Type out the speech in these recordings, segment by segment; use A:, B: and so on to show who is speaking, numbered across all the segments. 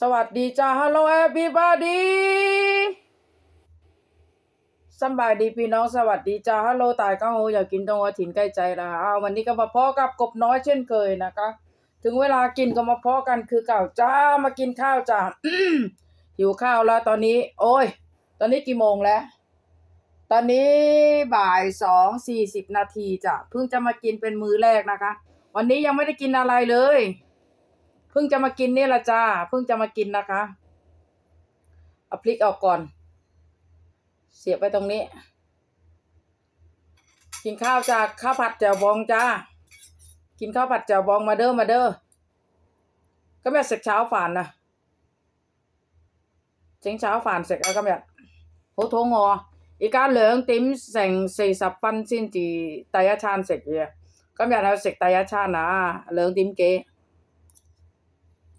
A: สวัสดีจ้า Hello everybody สบายดีพี่น้องสวัสดีจ้า Hello ตายก้าวโหอยากกินตรงหัวถิ่นใกล้ใจละอ้าววันนี้ก็มาพอกับกบน้อยเช่นเคยนะคะ ถึงเวลากินก็มาพอกันคือเก่าจ้ามากินข้าวจ้าหิวข้าวแล้วตอนนี้ โอ้ย ตอนนี้กี่โมงแล้ว ตอนนี้บ่ายสองสี่สิบนาทีจ้ะเพิ่งจะมากินเป็นมื้อแรกนะคะ วันนี้ยังไม่ได้กินอะไรเลย พิ่งจะมากินนี่ละจ้าเพิ่งจะมากินนะคะเอาพริกออกก่อน เสียบไปตรงนี้ กินข้าวจ้าข้าวผัดแจ่วบองจ้า กินข้าวผัดแจ่วบองมาเด้อมาเด้อก็แม่เสร็จเช้าฝานนะเช้งเช้าฝานเสกแล้วก็แม่โพทงออีกาเหลืองติ้มแสงใส่สับปันสิ้นจีไตยชาญเสกเยก็แม่เราเสกไตยชาญนะเหลืองติ้มเก๋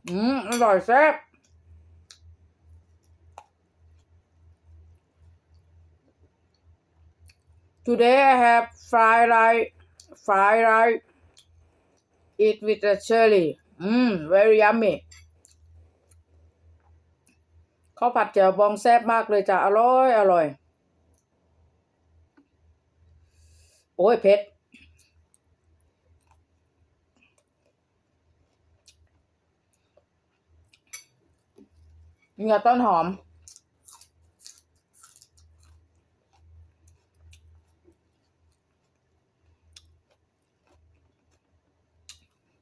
A: อืมอร่อยแซ่บทูเดย์ I have fried rice fried rice eat with a chili อืม very yummy ข้าวผัดแจ่วบองแซ่บมากเลยจ้ะ อร่อย อร่อย โอ้ยเผ็ด มีกับต้นหอม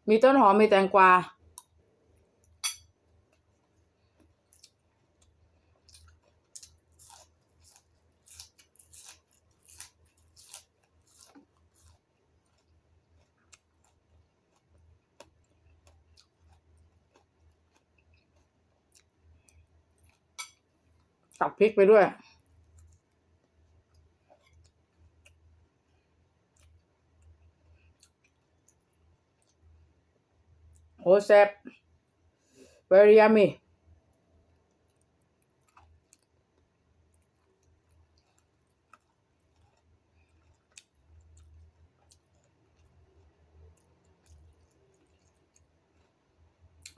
A: มีต้นหอมมีแตงกวา ตักพริกไปด้วย โอ้แซ่บ very yummy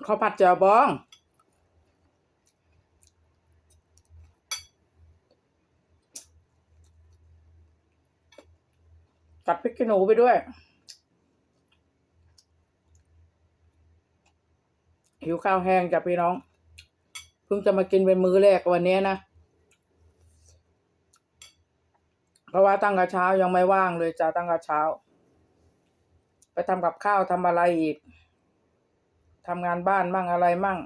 A: ข้าวผัดแจ่วบอง ตัดพริก ขี้หนูไปด้วย หิวข้าวแห้งจ้ะพี่น้อง เพิ่งจะมากินเป็นมื้อแรกวันนี้นะ เพราะว่าตั้งแต่เช้ายังไม่ว่างเลยจ้ะตั้งแต่เช้า ไปทำกับข้าวทำอะไรอีกทำงานบ้านมั่งอะไรมั่ง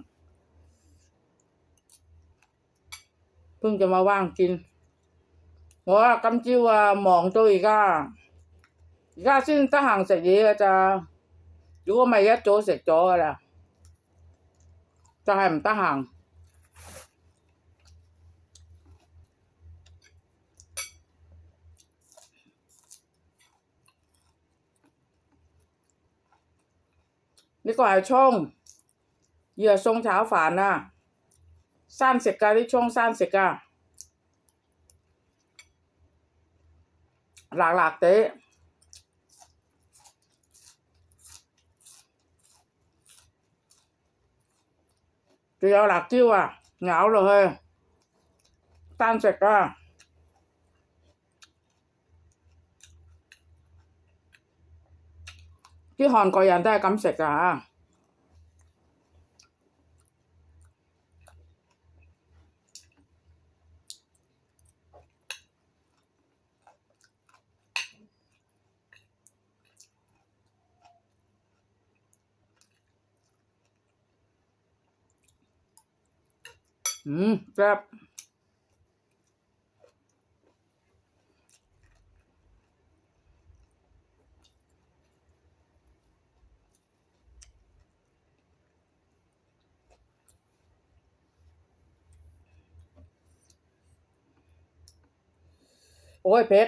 A: เพิ่งจะมาว่างกินว่ากำจิ้วว่าหมองตัวอีกอะ 而家先得閒食嘢㗎咋，如果咪一早食咗㗎啦，就係唔得閒。呢個係葱，要係餸炒飯啊，生食㗎啲葱生食㗎，辣辣地。 仲有辣椒啊，咬落去，單食啊！啲韓國人都係咁食噶嚇。 อืมแซ่บโอ้ยเผ็ด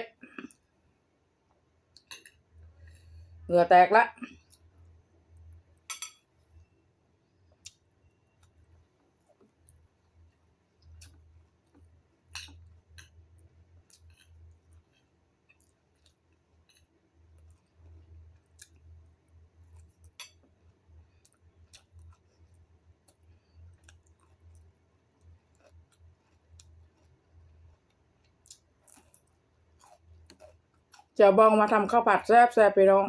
A: เหงื่อแตกละ เจ้าบองมาทำข้าวผัดแซ่บแซ่บไปน้อง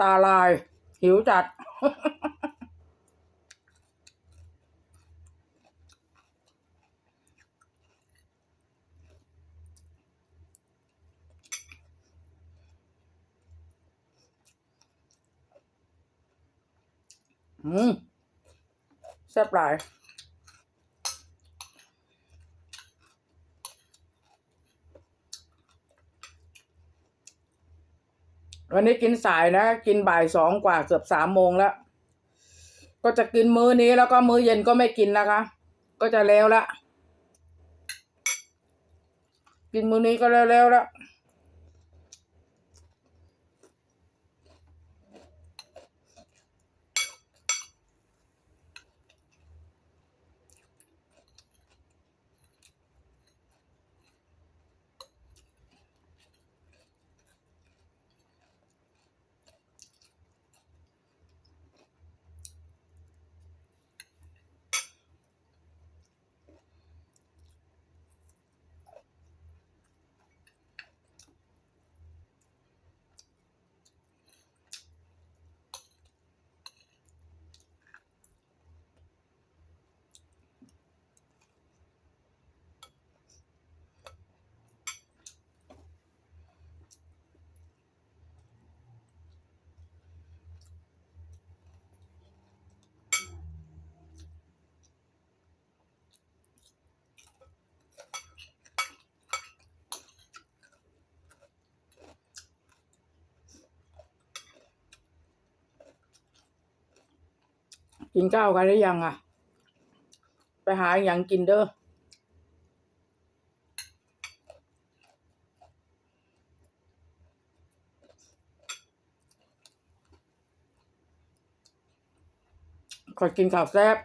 A: ตาลาย หิวจัด อืมแซ่บหลาย วันนี้กินสายนะ กินบ่ายสองกว่าเกือบสามโมงแล้ว ก็จะกินมื้อนี้แล้วก็มื้อเย็นก็ไม่กินนะคะ ก็จะแล้วละ กินมื้อนี้ก็แล้วแล้วละ กินข้าวกันหรือยังอะ ไปหาอย่างกินเด้อขอกินข้าวแซ่บ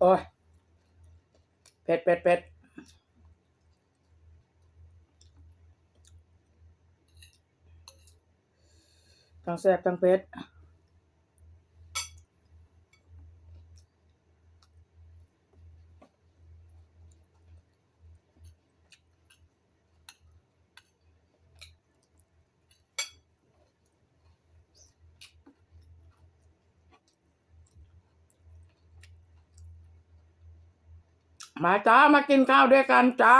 A: โอ้ยเผ็ดเผ็ดเผ็ดทั้งแซ่บทั้งเผ็ด มาจ้ามากินข้าวด้วยกันจ้า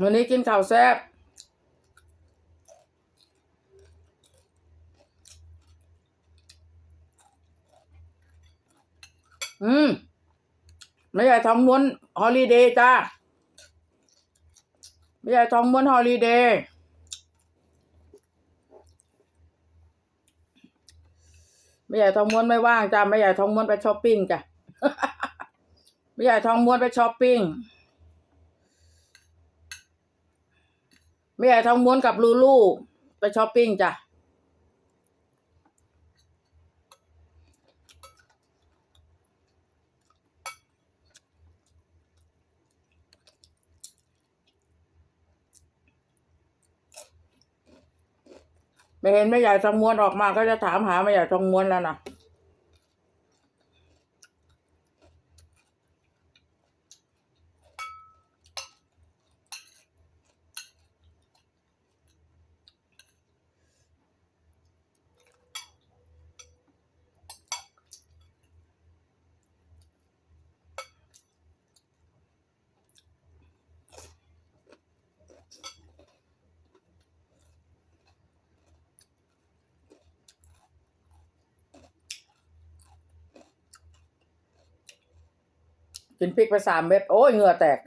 A: วันนี้กินข้าวแซ่บอืม ไม่ใช่ทองม้วนฮอลิเดย์จ้าไม่ใช่ทองม้วนฮอลิเดย์ ไม่ใหญ่ทองม้วนไม่ว่างจ้าไม่ใหญ่ทองม้วนไปช้อปปิ้งจ้ะไม่ใหญ่ทองม้วนไปช้อปปิ้งไม่ใหญ่ทองม้วนกับลูลูไปช้อปปิ้งจ้ะ ไม่เห็นแม่ใหญ่ทองม้วนออกมาก็จะถามหาแม่ใหญ่ทองม้วนแล้วนะ กินพริกไปสามเม็ดโอ้ยเหงื่อแตก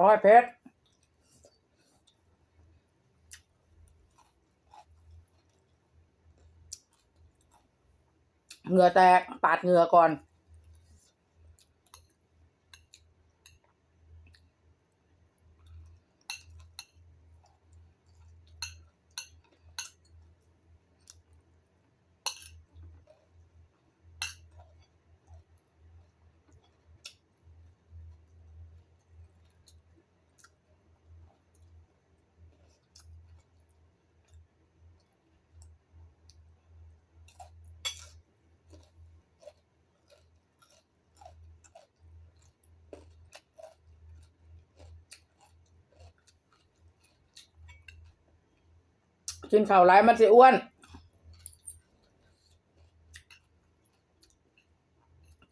A: อ้ยเพชรเหงื่อแตกปาดเหงื่อก่อน กินข้าวไรมันสิอ้วน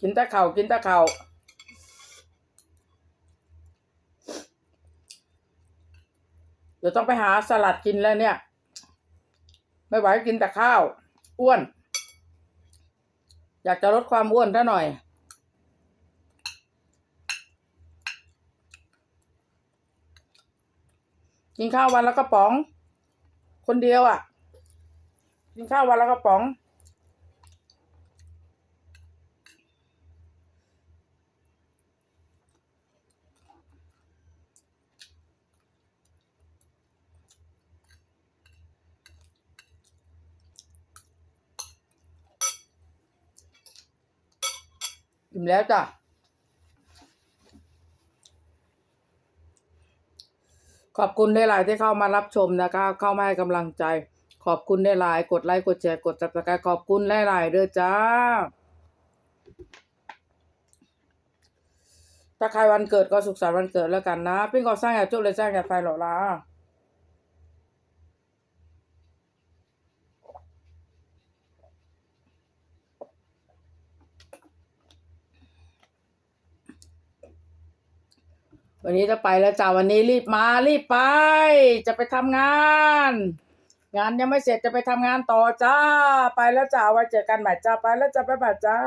A: กินแต่ข้าวกินแต่ข้าวเดี๋ยวต้องไปหาสลัดกินแล้วเนี่ย ไม่ไหวกินแต่ข้าว อ้วน อยากจะลดความอ้วนซะหน่อย กินข้าววันละกระป๋อง คนเดียวอะ กินข้าววันละกระป๋อง อิ่มแล้วจ้ะ ขอบคุณได้หลายที่เข้ามารับชมนะคะ เข้ามาให้กำลังใจ ขอบคุณได้หลาย กดไลค์กดแชร์กดติดตามขอบคุณได้หลายเด้อจ้าถ้าใครวันเกิดก็สุขสันต์วันเกิดแล้วกันนะ ปิ้งก่อสร้างอย่าจุดเลยสร้างอย่าไฟหรอกล่ะ วันนี้จะไปแล้วจ้าวันนี้รีบมารีบไป จะไปทำงาน งานยังไม่เสร็จจะไปทำงานต่อจ้า ไปแล้วจ้าไว้เจอกันใหม่จ้าไปแล้วจ้าไปบ่ายจ้า